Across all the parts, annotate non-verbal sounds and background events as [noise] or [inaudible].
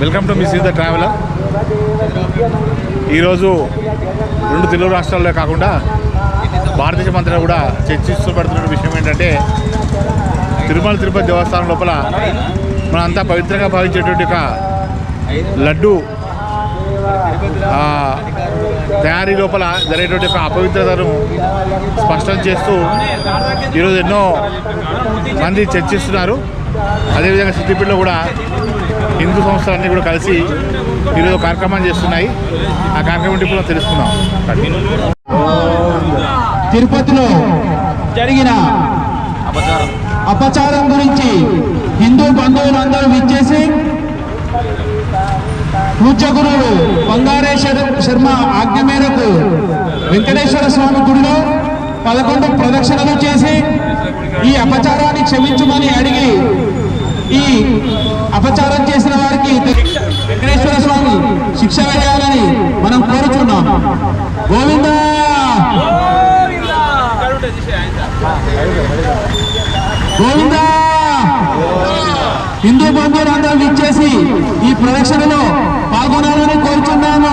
Welcome to miss is the traveller. ఈరోజు రెండు తెలుగు రాష్ట్రాల్లో కాకుండా భారతదేశం అంతటా కూడా చర్చిస్తూపడుతున్న విషయం ఏంటంటే తిరుమల తిరుపతి దేవస్థానం లోపల మనంతా పవిత్రంగా భావించేటువంటి ఒక లడ్డు తయారీ లోపల జరిగేటువంటి ఒక అపవిత్రతను స్పష్టం చేస్తూ ఈరోజు ఎన్నో మంది చర్చిస్తున్నారు. అదేవిధంగా సిద్దిపేటలో కూడా హిందూ సంస్థలన్నీ కూడా కలిసి ఈరోజు ఒక కార్యక్రమం చేస్తున్నాయి. ఆ కార్యక్రమం ఇప్పుడు తెలుసుకుందాం. తిరుపతిలో జరిగిన అపచారం గురించి హిందూ బంధువులందరూ విచ్చేసి పూజ్య గురువు బంగారేశ్వర శర్మ ఆజ్ఞ మేరకు వెంకటేశ్వర స్వామి గుడిలో పదకొండు ప్రదక్షిణలు చేసి ఈ అపచారాన్ని క్షమించమని అడిగి ఈ అపచారం చేసిన వారికి వెంకటేశ్వర స్వామి శిక్ష వేయాలని మనం కోరుచున్నాం. గోవిందా! గోవిందా! హిందూ బంధువులందరూ విచ్చేసి ఈ ప్రదక్షిణలో పాల్గొనాలని కోరుచున్నాము.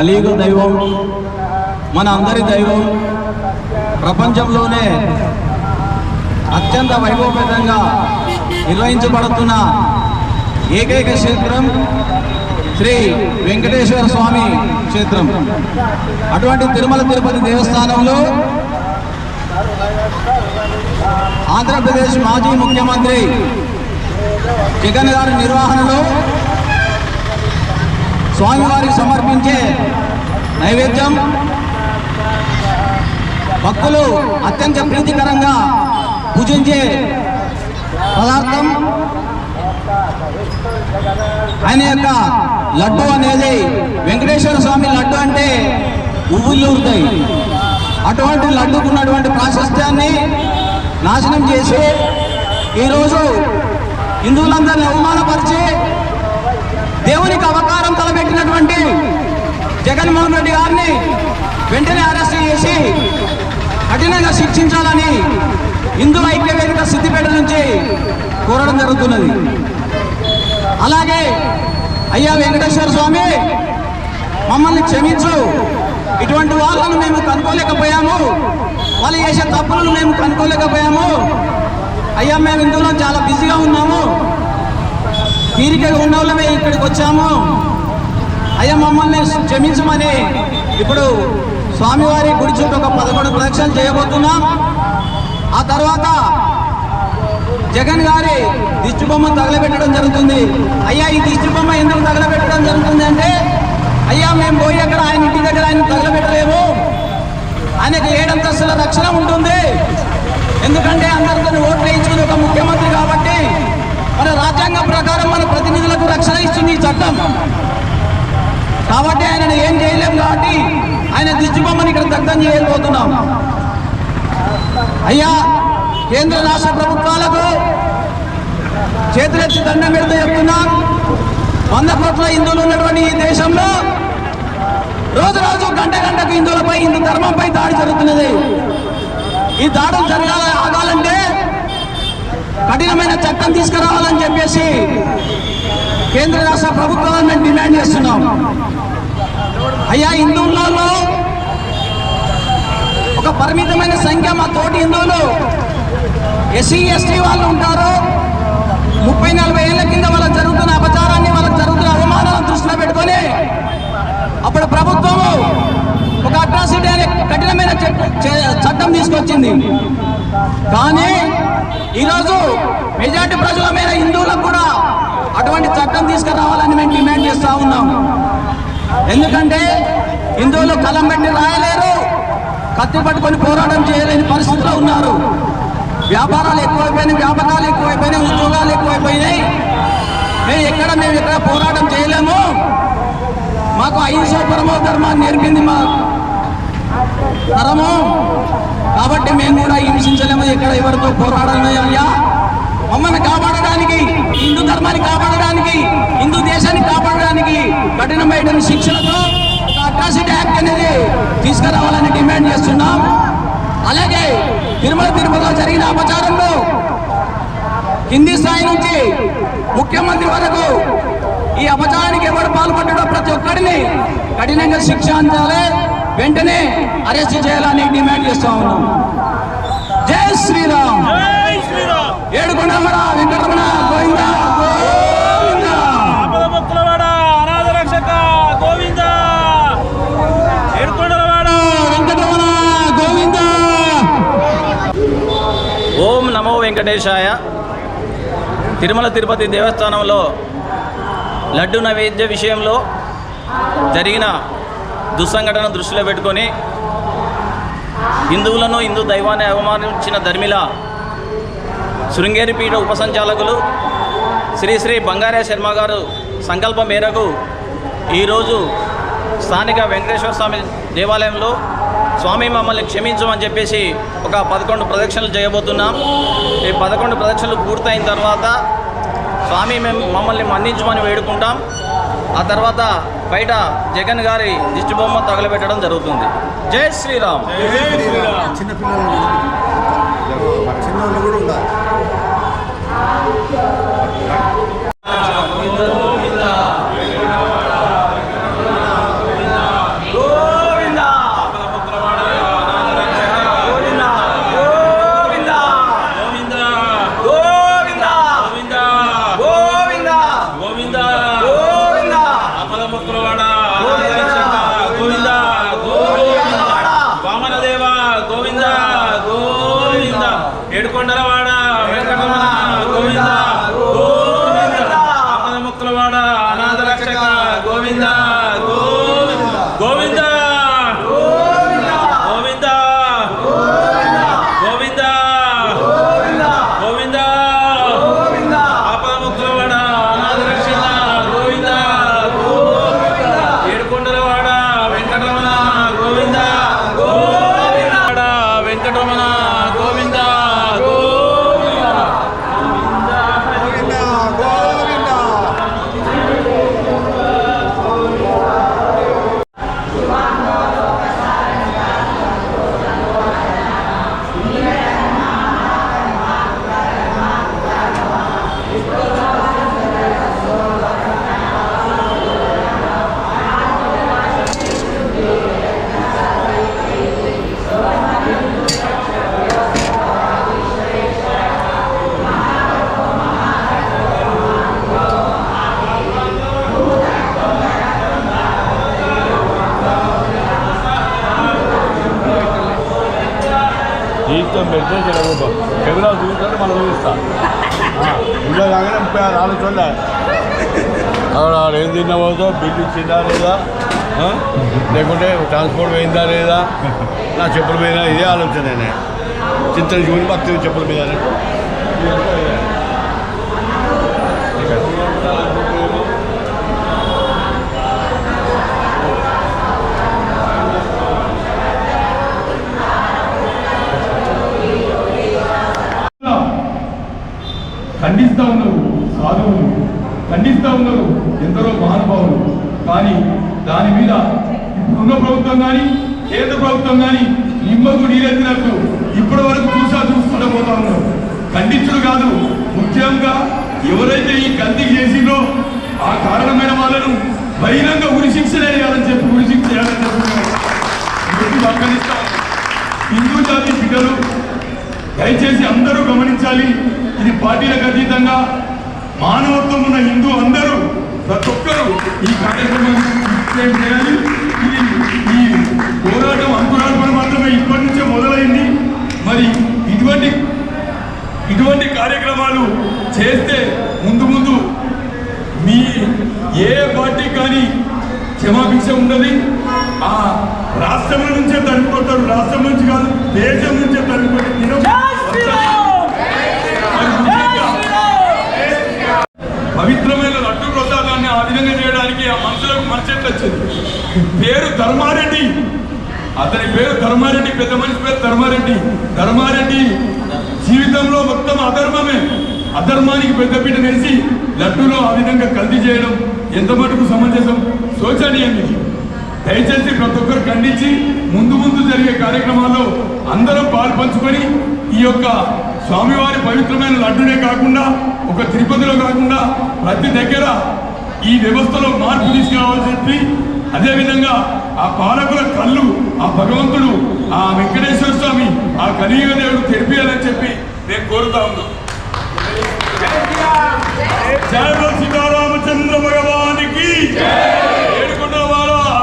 కలియుగ దైవం మన అందరి దైవం ప్రపంచంలోనే అత్యంత వైభవపేతంగా నిర్వహించబడుతున్న ఏకైక క్షేత్రం శ్రీ వెంకటేశ్వర స్వామి క్షేత్రం. అటువంటి తిరుమల తిరుపతి దేవస్థానంలో ఆంధ్రప్రదేశ్ మాజీ ముఖ్యమంత్రి జగన్ గారి నిర్వహణలో స్వామివారికి సమర్పించే నైవేద్యం. భక్తులు అత్యంత ప్రీతికరంగా పూజించే పదార్థం. ఆయన యొక్క లడ్డు అనేది వెంకటేశ్వర స్వామి లడ్డు అంటే ఉవ్వులూరుతాయి అటువంటి లడ్డుకున్నటువంటి ప్రాశస్త్యాన్ని నాశనం చేసి ఈరోజు హిందువులందరినీ అవమానపరిచి జగన్మోహన్ రెడ్డి గారిని వెంటనే అరెస్ట్ చేసి కఠినంగా శిక్షించాలని హిందూ ఐక్య వేదిక సిద్దిపేట నుంచి కోరడం జరుగుతున్నది. అలాగే అయ్యా వెంకటేశ్వర స్వామి మమ్మల్ని క్షమించు. ఇటువంటి వాళ్ళను మేము కనుక్కోలేకపోయాము. వాళ్ళు చేసే తప్పులను మేము కనుక్కోలేకపోయాము. అయ్యా మేము ఇందులో చాలా బిజీగా ఉన్నాము. తీరికగా ఉన్న వాళ్ళమే ఇక్కడికి వచ్చాము. అయ్యా మమ్మల్ని క్షమించమని ఇప్పుడు స్వామివారి గుడి చుట్టూ ఒక పదకొండు ప్రదక్షిణలు చేయబోతున్నాం. ఆ తర్వాత జగన్ గారి దిష్టి బొమ్మ తగలబెట్టడం జరుగుతుంది. అయ్యా ఈ దిష్టి బొమ్మ ఎందుకు తగలబెట్టడం జరుగుతుంది అంటే అయ్యా మేము పోయి అక్కడ ఆయన ఇంటి దగ్గర ఆయన తగలబెట్టలేము. ఆయనకు ఏడంతస్తుల రక్షణ ఉంటుంది. ఎందుకంటే అందరితో ఓట్లు వేయించుకుని ఒక ముఖ్యమంత్రి కాబట్టి మన రాజ్యాంగం ప్రకారం మన ప్రతినిధులకు రక్షణ ఇస్తుంది ఈ చట్టం. కాబట్టి ఆయనను ఏం చేయలేం కాబట్టి ఆయన దిష్టి ఇక్కడ దగ్ధం చేయబోతున్నాం. అయ్యా కేంద్ర రాష్ట్ర ప్రభుత్వాలకు చేతులెత్తి దండం పెడుతూ చెప్తున్నాం. వంద కోట్ల హిందువులు ఉన్నటువంటి ఈ దేశంలో రోజు రోజు గంట గంటకు హిందువులపై హిందూ ధర్మంపై దాడి జరుగుతున్నది. ఈ దాడులు జరగాల ఆగాలంటే కఠినమైన చట్టం తీసుకురావాలని చెప్పేసి కేంద్ర రాష్ట్ర ప్రభుత్వాలను మేము డిమాండ్ చేస్తున్నాం. అయ్యా హిందువులలో ఒక పరిమితమైన సంఖ్య మా తోటి హిందువులు ఎస్సీ ఎస్టీ వాళ్ళు ఉంటారు. ముప్పై నలభై ఏళ్ళ కింద వాళ్ళకి జరుగుతున్న అపచారాన్ని వాళ్ళకి జరుగుతున్న అవమానాలను దృష్టిలో పెట్టుకొని అప్పుడు ప్రభుత్వము ఒక అట్రాసిటీ అనే కఠినమైన చట్టం తీసుకొచ్చింది. కానీ ఈరోజు మెజార్టీ ప్రజల మీద హిందువులకు కూడా అటువంటి చట్టం తీసుకురావాలని మేము డిమాండ్ చేస్తూ ఉన్నాం. ఎందుకంటే హిందువులు కలం పెట్టి రాయలేరు కత్తి పట్టుకొని పోరాటం చేయలేని పరిస్థితిలో ఉన్నారు. వ్యాపారాలు ఎక్కువైపోయినాయి వ్యాపకాలు ఎక్కువైపోయినాయి ఉద్యోగాలు ఎక్కువైపోయినాయి. మేము ఎక్కడ మేము ఎక్కడ పోరాటం చేయలేము. మాకు అహింస పరమో ధర్మాన్ని నేర్పింది మా తరము. కాబట్టి మేము కూడా హింసించలేము ఎక్కడ ఎవరితో పోరాడమే అయ్యా. మమ్మల్ని కాపాడడానికి హిందూ ధర్మాన్ని కాపాడడానికి హిందూ దేశాన్ని కాపాడడానికి కఠినమైన శిక్షలతో ఒక అట్రాసిటీ యాక్ట్ అనేది తీసుకురావాలని డిమాండ్ చేస్తున్నాం. అలాగే తిరుమల తిరుపతిలో జరిగిన అపచారంలో కింది స్థాయి నుంచి ముఖ్యమంత్రి వరకు ఈ అపచారానికి ఎవరు పాల్పడ్డాడో ప్రతి ఒక్కరిని కఠినంగా శిక్ష అందాలి. వెంటనే అరెస్ట్ చేయాలని డిమాండ్ చేస్తా ఉన్నాం. జై శ్రీరామ్! ఏడుకొండమర వెంకటరమణ గోవింద గోవింద. ఆపదముక్కులవాడ అనాథ రక్షక గోవింద. ఏడుకొండలవాడ. వెంకటరమణ గోవింద. ఓం నమో వెంకటేశాయ. తిరుమల తిరుపతి దేవస్థానంలో లడ్డు నైవేద్య విషయంలో జరిగిన దుస్సంఘటన దృష్టిలో పెట్టుకొని హిందువులను హిందూ దైవాన్ని అవమానించిన ధర్మిల శృంగేరిపీఠ ఉపసంచాలకులు శ్రీ శ్రీ బంగారే శర్మ గారు సంకల్పం మేరకు ఈరోజు స్థానిక వెంకటేశ్వర స్వామి దేవాలయంలో స్వామి మమ్మల్ని క్షమించమని చెప్పేసి ఒక పదకొండు ప్రదక్షిణలు చేయబోతున్నాం. ఈ పదకొండు ప్రదక్షిణలు పూర్తయిన తర్వాత స్వామి మేము మమ్మల్ని మన్నించమని వేడుకుంటాం. ఆ తర్వాత బయట జగన్ గారి దిష్టి బొమ్మ తగలబెట్టడం జరుగుతుంది. జై శ్రీరామ్. గోవింద ありがとうごい。కెమెరా చూపిస్తాడు మనం చూపిస్తా ఇంట్లో [laughs] కాగానే ముప్పై ఆరు ఆలోచన ఆవిడ ఆవిడ ఏం తిన్నావోదో బిల్లు ఇచ్చిందా లేదా? లేకుంటే ట్రాన్స్పోర్ట్ పోయిందా లేదా? నా చెప్పుల మీద ఇదే ఆలోచన చింతలు చూని భక్తి చెప్పుల మీద. ఖండిస్తూ ఉన్నారు సాధువులు ఖండిస్తూ ఉన్నారు ఎందరో మహానుభావులు. కానీ దాని మీద ఇప్పుడున్న ప్రభుత్వం కానీ కేంద్ర ప్రభుత్వం కానీ నిమ్మకు నీరెత్తినట్టు ఇప్పటి వరకు చూసా చూసుకుంటూ పోతా ఉన్నారు ఖండించుడు కాదు ముఖ్యంగా ఎవరైతే ఈ కంది చేసిందో ఆ కారణమైన వాళ్ళను బహిరంగ ఉరిశిక్ష వేయాలని చెప్పి ఉరిశిక్ష చేయాలని చెప్పి నొక్కి హిందూ జాతి బిడ్డలు దయచేసి అందరూ గమనించాలి. ఇది పార్టీలకు అతీతంగా మానవత్వం ఉన్న హిందూ అందరూ ప్రతి ఒక్కరూ ఈ కార్యక్రమాన్ని చేయాలి. ఇది ఈ పోరాటం అంకురార్పణ మాత్రమే ఇప్పటి నుంచే మొదలైంది. మరి ఇటువంటి ఇటువంటి కార్యక్రమాలు చేస్తే ముందు ముందు మీ ఏ పార్టీ కానీ క్షమాభిక్ష ఉండదు. ఆ రాష్ట్రం నుంచే తరిమిపోతారు రాష్ట్రం నుంచి కాదు దేశం నుంచే తరిమిపోతే పవిత్రమైన లడ్డు ప్రసాదాన్ని ఆ విధంగా చేయడానికి ఆ మనుషులకు మనసు వచ్చింది? పేరు ధర్మారెడ్డి. అతని పేరు ధర్మారెడ్డి పెద్ద మనిషి పేరు ధర్మారెడ్డి. ధర్మారెడ్డి జీవితంలో మొత్తం అధర్మమే. అధర్మానికి పెద్దపీట వేసి లడ్డూలో ఆ విధంగా కల్తీ చేయడం ఎంత మటుకు సమంజసం? శోచనీయం ఇది. దయచేసి ప్రతి ఒక్కరు ఖండించి ముందు ముందు జరిగే కార్యక్రమాల్లో అందరం పాలు పంచుకొని ఈ యొక్క స్వామివారి పవిత్రమైన లడ్డునే కాకుండా ఒక తిరుపతిలో కాకుండా ప్రతి దగ్గర ఈ వ్యవస్థలో మార్పు తీసుకురావాల్సి చెప్పి అదేవిధంగా ఆ పాలకుల కళ్ళు ఆ భగవంతుడు ఆ వెంకటేశ్వర స్వామి ఆ కలియుగ దేవుడు తెరిపియాలని చెప్పి నేను కోరుతా ఉన్నా సీతారామచంద్ర భగవానికి ఏడుకొండల వారు ఆ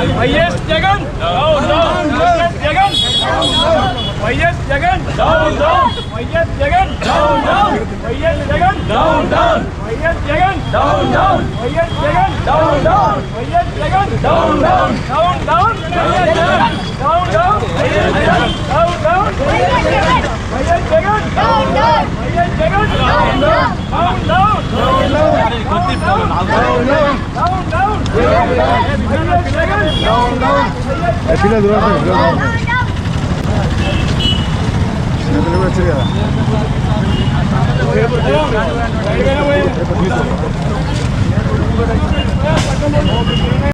YS Jagan down down YS Jagan YS Jagan down down YS Jagan down down YS Jagan down down YS Jagan down down YS Jagan down down YS Jagan down down down down YS Jagan down down YS Jagan down down fila de Duarte. ¡Vamos! Si no tenemos la chileada.